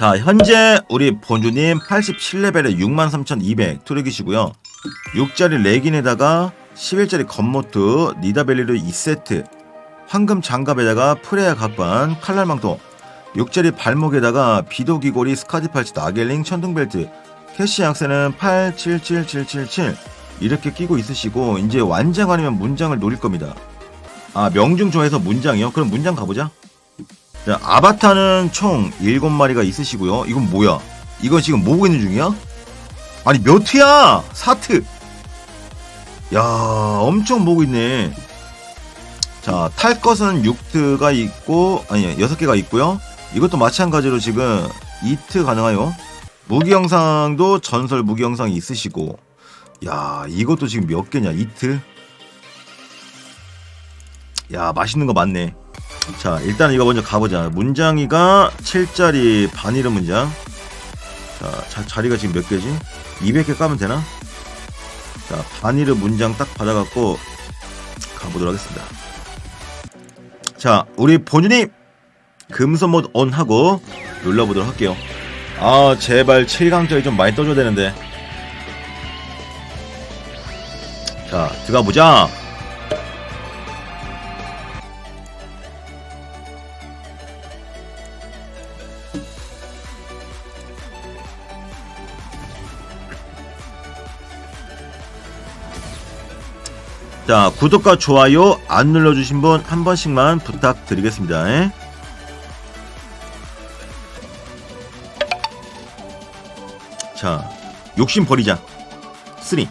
자, 현재 우리 본주님 87레벨에 63,200 투력이시고요. 6짜리 레긴에다가 11짜리 겉모트, 니다벨리르 2세트, 황금 장갑에다가 프레야 각반, 칼날망토, 6짜리 발목에다가 비도기고리 스카디팔치 나겔링 천둥벨트, 캐시 약세는 877777 이렇게 끼고 있으시고 이제 완장 아니면 문장을 노릴 겁니다. 아 명중 좋아해서 문장이요? 그럼 문장 가보자. 자, 아바타는 총 7마리가 있으시고요. 이건 뭐야? 이건 지금 모으고 있는 중이야? 아니 몇 회야? 사트. 야 엄청 모으고 있네. 자, 탈 것은 6트가 있고 아니 6개가 있고요. 이것도 마찬가지로 지금 2트 가능해요. 무기 영상도 전설 무기 영상이 있으시고 야, 이것도 지금 몇 개냐? 2트. 야, 맛있는 거 많네. 자, 일단 이거 먼저 가보자. 문장이가 7짜리 바니르 문장. 자, 자, 자리가 지금 몇 개지? 200개 까면 되나? 자, 바니르 문장 딱 받아갖고 가보도록 하겠습니다. 자, 우리 금손 모드 온 하고 눌러보도록 할게요. 아, 제발 7강짜리 좀 많이 떠줘야 되는데. 자, 들어가 보자. 자, 구독과 좋아요 안 눌러주신 분 한 번씩만 부탁드리겠습니다. 예? 자, 욕심 버리자. 3, 2, 1.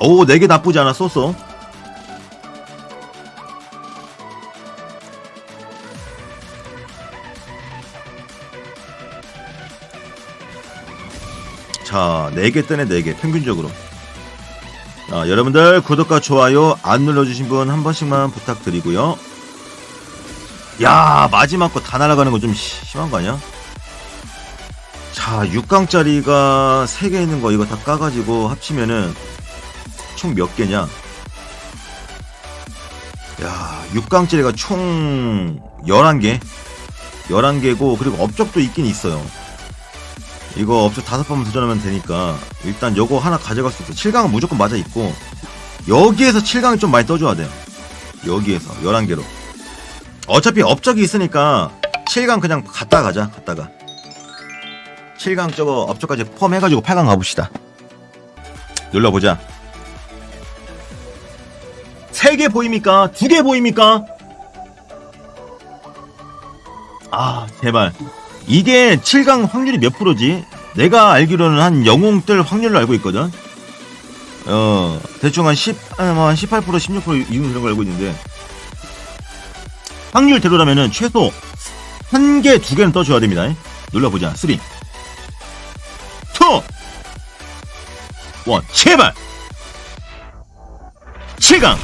오, 4개 나쁘지 않아, 쏘쏘. 자, 4개 뜨네, 4개. 평균적으로. 자, 여러분들 구독과 좋아요 안 눌러주신 분 한 번씩만 부탁드리고요. 야, 마지막 거 다 날아가는 거 좀 심한 거 아니야? 자, 6강짜리가 3개 있는 거 이거 다 까가지고 합치면은 총 몇 개냐? 야, 6강짜리가 총 11개? 11개고, 그리고 업적도 있긴 있어요. 이거 업적 다섯 번만 도전하면 되니까, 일단 요거 하나 가져갈 수 있어. 7강은 무조건 맞아 있고, 여기에서 7강이 좀 많이 떠줘야 돼요. 여기에서, 11개로. 어차피 업적이 있으니까, 7강 그냥 갔다 가자, 갔다가. 7강 저거 업적까지 포함해가지고 8강 가봅시다. 눌러보자. 3개 보입니까? 2개 보입니까? 아, 제발. 이게 7강 확률이 몇 프로지? 내가 알기로는 한 영웅 뜰 확률로 알고 있거든? 어, 대충 한 10, 한 18%, 16% 이런 그런 걸 알고 있는데. 확률대로라면은 최소 한 개, 두 개는 떠줘야 됩니다. 눌러보자. 3, 2, 1. 제발! 7강!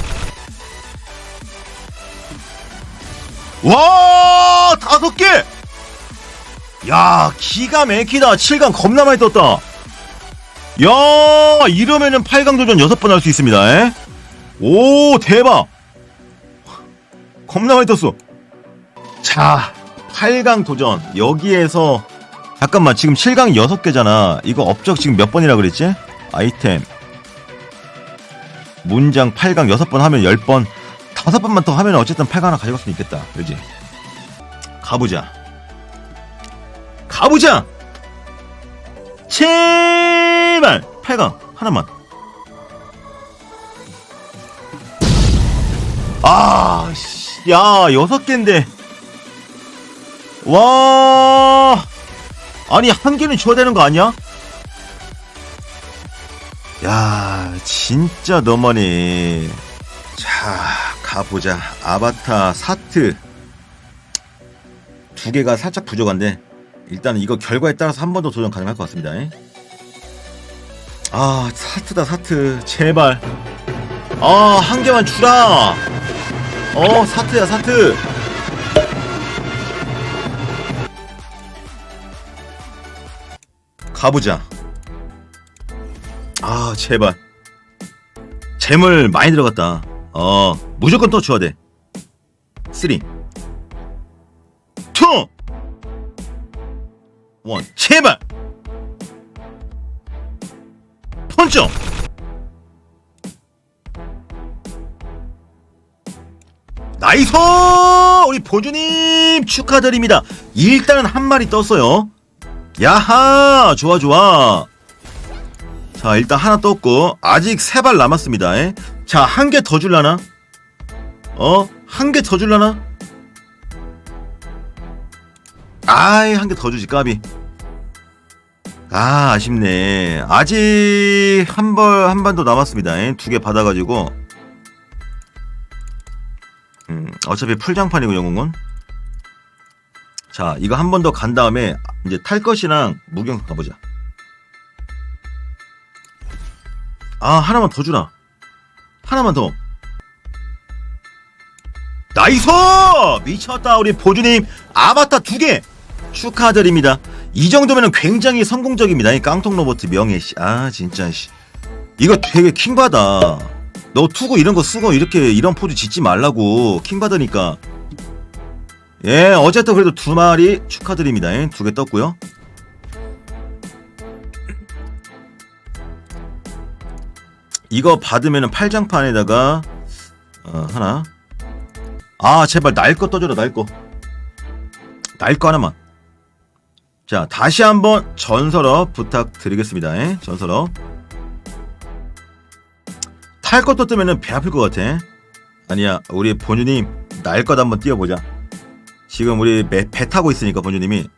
와 다섯 개! 야 기가 막히다 7강 겁나 많이 떴다 야 이러면은 8강 도전 6번 할 수 있습니다 에? 오 대박 겁나 많이 떴어 자 8강 도전 여기에서 잠깐만 지금 7강 6개잖아 이거 업적 지금 몇 번이라 그랬지? 아이템 문장 8강 6번 하면 10번 다섯 번만 더 하면 어쨌든 8강 하나 가져갈 수 있겠다. 그지? 가보자. 가보자! 제발! 8강 하나만. 아, 씨, 야, 여섯 개인데. 와, 아니, 한 개는 줘야 되는 거 아니야? 야, 진짜 너무하네. 자, 가보자. 아바타 사트. 두 개가 살짝 부족한데, 일단 이거 결과에 따라서 한 번 더 도전 가능할 것 같습니다. 아, 사트다, 사트. 제발. 아, 한 개만 주라. 어, 사트야, 사트. 가보자. 아, 제발. 재물 많이 들어갔다. 어, 무조건 또 줘야 돼. 3, 2, 1. 투, 원, 제발! 펀점! 나이스! 우리 보주님 축하드립니다. 일단은 한 마리 떴어요. 야하! 좋아, 좋아. 자, 일단 하나 떴고, 아직 세 발 남았습니다. 에? 자, 한 개 더 줄라나? 어? 한 개 더 줄라나? 아이, 한 개 더 주지, 까비. 아, 아쉽네. 아직 한 벌, 한 반 더 남았습니다. 두 개 받아가지고. 음, 어차피 풀장판이고, 영웅은. 자, 이거 한 번 더 간 다음에, 이제 탈 것이랑 무경 가보자. 아, 하나만 더 주나? 하나만 더. 나이스! 미쳤다, 우리 보주님. 아바타 두 개! 축하드립니다. 이 정도면 굉장히 성공적입니다. 이 깡통 로봇 명예, 씨. 아, 진짜, 씨. 이거 되게 킹 받아. 너 투구 이런 거 쓰고 이렇게 이런 포즈 짓지 말라고. 킹 받으니까. 예, 어쨌든 그래도 두 마리 축하드립니다. 두 개 떴고요. 이거 받으면 팔장판에다가 어, 하나. 아 제발 날 거 떠줘라 날 거. 날 거 하나만. 자 다시 한번 전설업 부탁드리겠습니다. 에? 전설업. 탈 것도 뜨면은 배 아플 것 같아. 아니야 우리 본주님 날 것 한번 띄워보자. 지금 우리 배, 배 타고 있으니까 본주님이.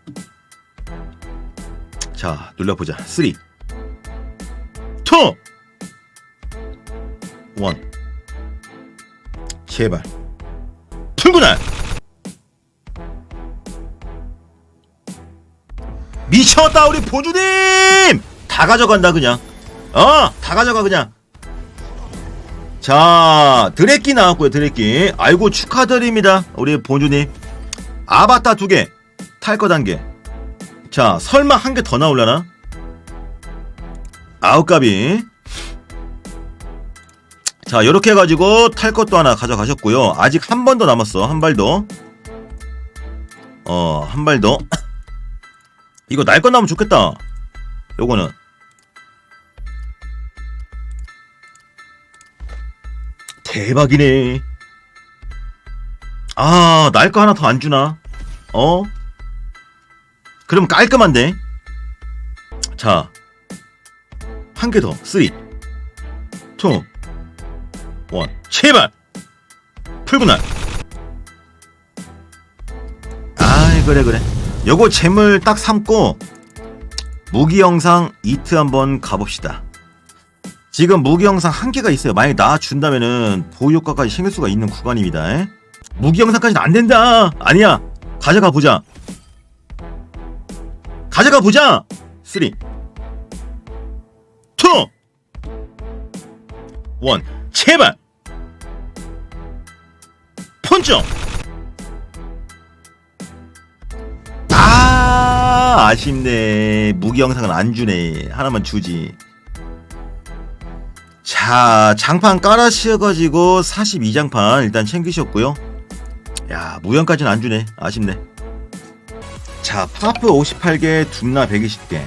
자 눌러보자. 3 2 원. 제발. 풀구나. 미쳤다 우리 보주님. 다 가져간다 그냥. 어, 다 가져가 그냥. 자, 드래끼 나왔고요 드래끼. 아이고 축하드립니다 우리 본주님. 아바타 두 개, 탈 거 단계. 자, 설마 한 개 더 나올라나? 아홉 값이. 자, 이렇게 해가지고 탈 것도 하나 가져가셨고요. 아직 한 번 더 남았어. 한 발 더. 어, 한 발 더. 이거 날것 나오면 좋겠다. 요거는. 대박이네. 아, 날 거 하나 더 안 주나? 어? 그럼 깔끔한데? 자, 한 개 더. 쓰리. 투. 원 제발 풀구나 아이 그래 그래 요거 재물 딱 삼고 무기 영상 이트 한번 가봅시다. 지금 무기 영상 한 개가 있어요. 만약에 나 준다면은 보유 효과까지 생길 수가 있는 구간입니다. 에? 무기 영상까지는 안 된다! 아니야! 가져가 보자. 가져가 보자! 3 2 1 제발! 펀점 아 아쉽네. 무기 영상은 안 주네. 하나만 주지. 자 장판 깔아 씌워가지고 42장판 일단 챙기셨고요. 야 무연까지는 안 주네. 아쉽네. 자 파프 58개 둠나 120개.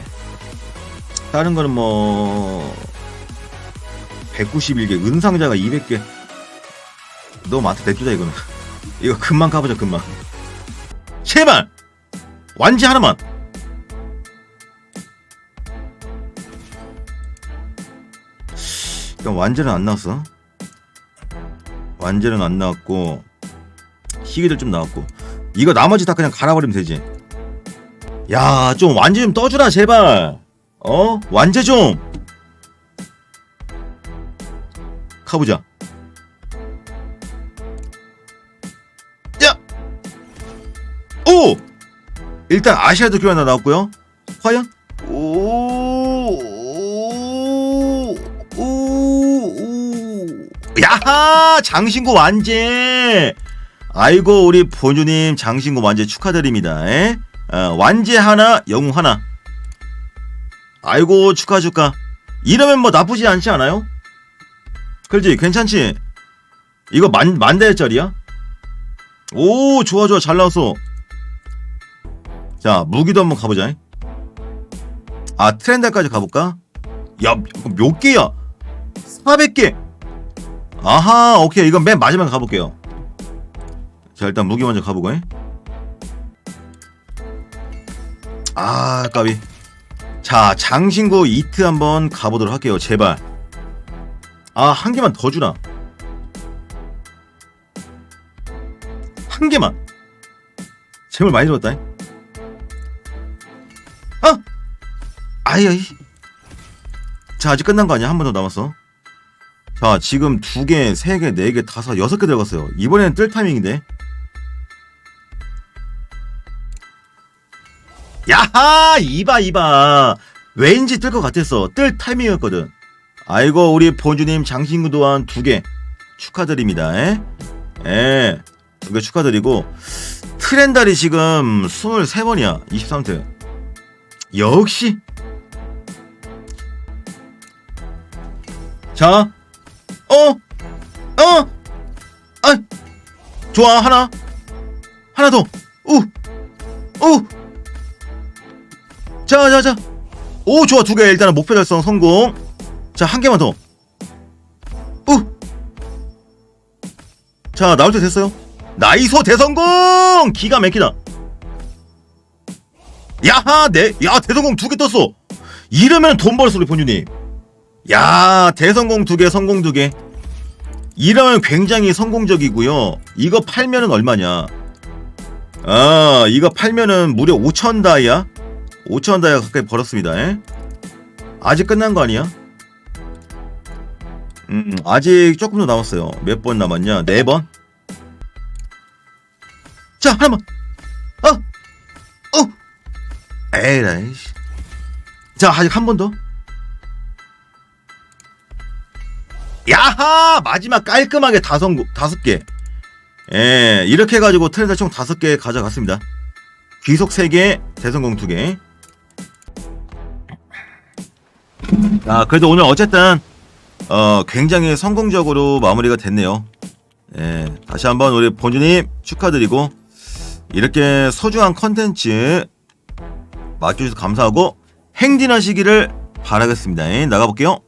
다른 거는 뭐 191개 은상자가 200개. 너무 많다 내주자 이거는. 이거 금방 가보자 금방. 제발 완지 하나만 일단 완제는 안 나왔어? 완제는 안 나왔고 희귀들 좀 나왔고. 이거 나머지 다 그냥 갈아버리면 되지. 야 좀 완제 좀 떠주라 제발. 어? 완제 좀. 가보자. 야! 오! 일단 아시아드 교환 나왔고요. 과연? 야하! 장신구 완제! 아이고 우리 본주님 장신구 완제 축하드립니다 에? 어, 완제 하나 영웅 하나 아이고 축하 축하 이러면 뭐 나쁘지 않지 않아요? 그렇지 괜찮지? 이거 만, 만 대짜리야? 오 좋아 좋아 잘 나왔어 자, 무기도 한번 가보자. 아, 트렌드까지 가볼까? 야, 이거 몇 개야? 400개! 아하, 오케이. 이건 맨 마지막에 가볼게요. 자, 일단 무기 먼저 가보고. 아, 까비. 자, 장신구 이트 한번 가보도록 할게요. 제발. 아, 한 개만 더 주나? 한 개만. 제발 많이 들었다. 아! 아이, 아이. 자, 아직 끝난 거 아니야? 한 번 더 남았어. 자, 지금 두 개, 세 개, 네 개, 다섯, 여섯 개 들어갔어요. 이번에는 뜰 타이밍인데. 야하! 이봐, 이봐. 왠지 뜰 것 같았어. 뜰 타이밍이었거든. 아이고, 우리 본주님 장신구 또한 두 개 축하드립니다. 에? 에, 두개 축하드리고. 트렌달이 지금 23번이야. 23트. 역시. 자, 좋아 하나, 하나 더, 우, 우, 자, 자, 자, 오 좋아. 두 개. 일단은 목표 달성 성공. 자 한 개만 더, 우, 자 나올 때 됐어요. 나이소 대성공, 기가 막히다. 야하, 네, 야 대성공 두 개 떴어. 이러면 돈 벌었어 우리 본주님. 야 대성공 두 개 성공 두 개 이러면 굉장히 성공적이고요. 이거 팔면은 얼마냐? 아 이거 팔면은 무려 5천 다이아? 5천 다이아 가까이 벌었습니다. 에? 아직 끝난 거 아니야? 음 아직 조금 더 남았어요. 몇 번 남았냐? 네 번 자 하나만. 어어! 에라이 자 아직 한 번 더 야하 마지막 깔끔하게 다섯 다섯 개. 예 이렇게 해가지고 트렌드 총 다섯 개 가져갔습니다. 귀속 세 개, 대성공 두 개. 아 그래도 오늘 어쨌든 어 굉장히 성공적으로 마무리가 됐네요. 예 다시 한번 우리 본주님 축하드리고 이렇게 소중한 컨텐츠 맡겨주셔서 감사하고 행진하시기를 바라겠습니다. 예, 나가볼게요.